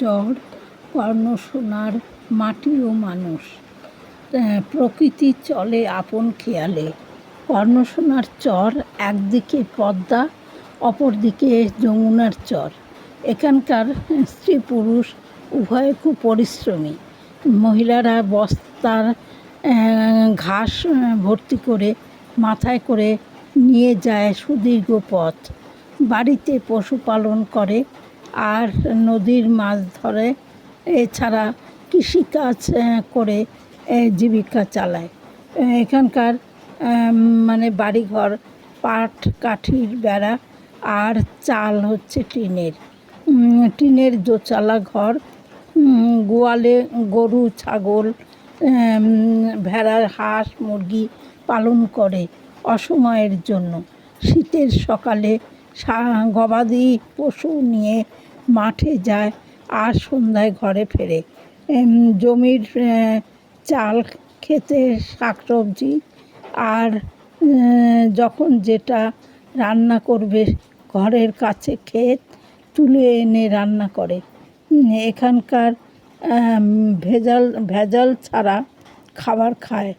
চর কর্ণসোনার মাটি ও মানুষ। প্রকৃতি চলে আপন খেয়ালে। কর্ণসোনার চর একদিকে পদ্মা, অপরদিকে যমুনার চর। এখানকার স্ত্রী পুরুষ উভয়ে খুব পরিশ্রমী। মহিলারা বস্তার ঘাস ভর্তি করে মাথায় করে নিয়ে যায় সুদীর্ঘ পথ। বাড়িতে পশুপালন করে আর নদীর মাছ ধরে, এছাড়া কৃষিকাজ করে জীবিকা চালায়। এখানকার মানে বাড়িঘর, পাট, কাঠির বেড়া, আর চাল হচ্ছে টিনের। টিনের দোচালা ঘর গোয়ালে গরু, ছাগল ভেড়ার হাঁস, মুরগি পালন করে অসময়ের জন্য। শীতের সকালে গবাদি পশু নিয়ে মাঠে যায় আর সন্ধ্যায় ঘরে ফেরে। জমির চাল খেতে শাকসবজি আর যখন যেটা রান্না করবে ঘরের কাছে ক্ষেত তুলে এনে রান্না করে। এখানকার ভেজাল ভেজাল ছাড়া খাবার খায়।